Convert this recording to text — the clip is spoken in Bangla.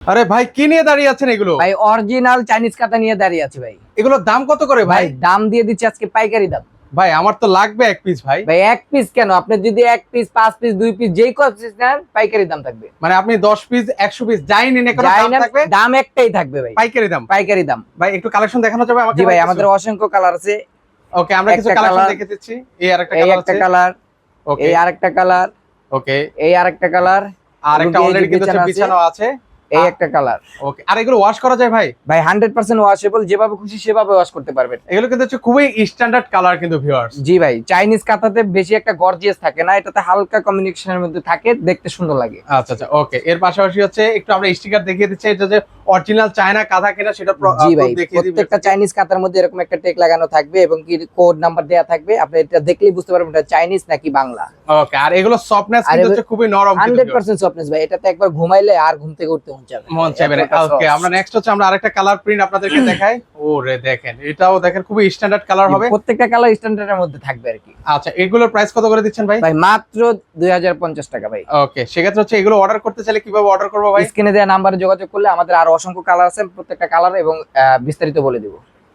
আরে ভাই কি নিয়ে দাঁড়িয়ে আছেন এগুলো? ভাই অরিজিনাল চাইনিজ কাতা নিয়ে দাঁড়িয়ে আছে ভাই। এগুলোর দাম কত করে ভাই? দাম দিয়ে দিচ্ছি আজকে পাইকারি দাম। ভাই আমার তো লাগবে এক পিস ভাই। ভাই এক পিস কেন? আপনি যদি এক পিস পাঁচ পিস দুই পিস যেই কত পিস নেন পাইকারি দাম থাকবে। মানে আপনি দশ পিস একশো পিস যাই নিন যাই দাম থাকবে? দাম একটাই থাকবে ভাই। পাইকারি দাম। পাইকারি দাম। ভাই একটু কালেকশন দেখানো যাবে আমাকে জি ভাই আমাদের অসংখ্য কালার আছে। ওকে আমরা কিছু একটা কালেকশন colour- দেখে দিচ্ছি। এই আরেকটা এই কালার একটা কালার ওকে এই আরেকটা কালার ওকে এই আরেকটা কালার আর একটা এবং এই যে অলরেডি কিন্তু বিছানো আছে। এই একটা কালার ওকে আর এগুলো ওয়াশ করা যায় ভাই? ভাই হান্ড্রেড পার্সেন্ট ওয়াশেবল যেভাবে খুশি সেভাবে ওয়াশ করতে পারবেন। এগুলো কিন্তু হচ্ছে খুবই স্ট্যান্ডার্ড কালার কিন্তু ভিউয়ার্স জি ভাই চাইনিজ কাঁথাতে বেশি একটা গর্জিয়াস থাকে না এটাতে হালকা কমিউনিকেশনের মধ্যে থাকে দেখতে সুন্দর লাগে। আচ্ছা আচ্ছা ওকে এর পাশাপাশি হচ্ছে একটু আমরা স্টিকার দেখিয়ে দিচ্ছি এটা যে অরিজিনাল চায়না কাঁথা কিনা সেটা জি ভাই প্রত্যেকটা চাইনিজ কাঁথার মধ্যে এরকম একটা টেক লাগানো থাকবে এবং কি কোড নাম্বার দেওয়া থাকবে। আপনি এটা দেখলেই বুঝতে পারবেন এটা চাইনিজ নাকি বাংলা। ওকে আর এগুলো সফটনেস কিন্তু হচ্ছে খুবই নরম কিন্তু হান্ড্রেড viewers। পার্সেন্ট সফটনেস ভাই এটাতে একবার ঘুমাইলে আর ঘুম থেকে উঠতে মন চাবে মন চাইবে ওকে আমরা নেক্সট হচ্ছে আমরা আরেকটা কালার প্রিন্ট আপনাদেরকে দেখাই। ও রে দেখেন এটাও দেখেন খুবই স্ট্যান্ডার্ড কালার হবে। প্রত্যেকটা কালার স্ট্যান্ডার্ডের মধ্যে থাকবে আর কি। আচ্ছা এগুলোর প্রাইস কত করে দিচ্ছেন ভাই? ভাই মাত্র দুই হাজার পঞ্চাশ টাকা ভাই। ওকে সেক্ষেত্রে হচ্ছে এগুলো অর্ডার করতে চাইলে কীভাবে অর্ডার করব ভাই? স্ক্রিনে দেওয়া নাম্বারে যোগাযোগ করলে আমাদের আরও অসংখ্য কালার আছে প্রত্যেকটা কালার এবং বিস্তারিত বলে দিব।